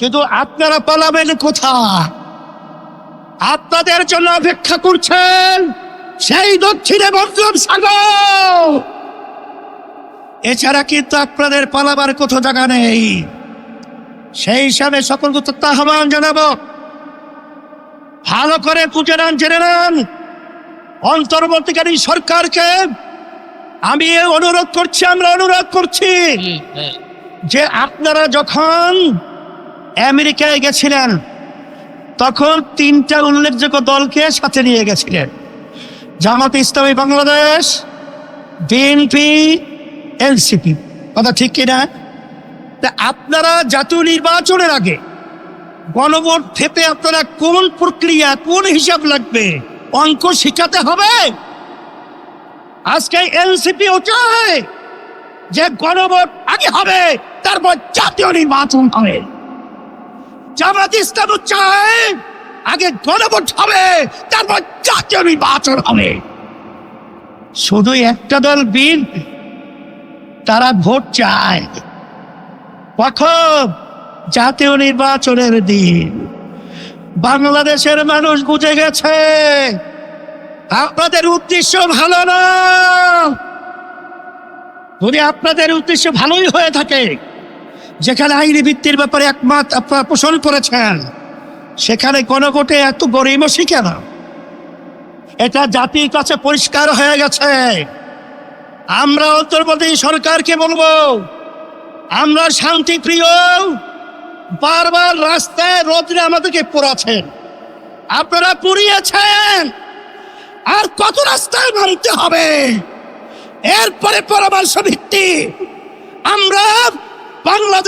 কিন্তু আপনারা পালাবেন কোথায়? আপনাদের জন্য অপেক্ষা করছেন সেই দক্ষিণে বঙ্গোপ সাগর। এছাড়া কিন্তু আপনাদের পালাবার কোথাও জায়গা নেই। সেই হিসাবে সকলকে তথ্য আহ্বান জানাব। ভালো করে খুঁজে নেন জেনে নেন। অন্তর্বর্তীকারী সরকারকে আমি অনুরোধ করছি আমরা অনুরোধ করছি যে আপনারা যখন আমেরিকায় গেছিলেন, তখন তিনটা উল্লেখযোগ্য দলকে সাথে নিয়ে গেছিলেন। Jamaat Islami Bangladesh, BNP, NCP. কথা ঠিক কিনা? তা আপনারা জাতীয় নির্বাচনের আগে গণভোট থেকে আপনারা কোন প্রক্রিয়া, কোন হিসাব লাগবে? অঙ্ক শিখাতে হবে? আজকে এনসিপি চায় যে গণভোট আগে হবে, তারপর জাতীয় নির্বাচন হবে। জামাত ইসলাম চায়, আগে গণভোট হবে, তারপর জাতীয় নির্বাচন হবে। শুধু একটা দল বিন তারা ভোট চায়। কখন জাতীয় নির্বাচনের দিন। বাংলাদেশের মানুষ বুঝে গেছে, আপনাদের উদ্দেশ্য ভালো না। যদি আপনাদের উদ্দেশ্য ভালোই হয়ে থাকে যেখানে আইনি ভিত্তির ব্যাপারে একমত আপনারা পোষণ করেছেন, সেখানে গণভোটে এত গরিমসি কেন? এটা জাতির কাছে পরিষ্কার হয়ে গেছে। আমরা অন্তর্বর্তী সরকারকে বলব, আমরা শান্তি প্রিয় বারবার রাস্তায় রোদ্রে আমাদেরকে পোড়াছেন আপনারা পুড়িয়েছেন। আর কত রাস্তায় মারতে হবে? এরপরে পরামর্শ ভিত্তি আমরা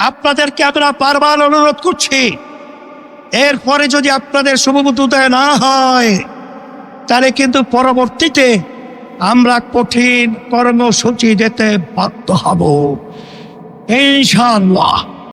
আপনাদেরকে আমরা বারবার অনুরোধ করছি। এরপরে যদি আপনাদের শুভবুদ্ধতা না হয়, তাহলে কিন্তু পরবর্তীতে আমরা কঠিন কর্মসূচি দিতে বাধ্য হব। ইনশাআল্লাহ।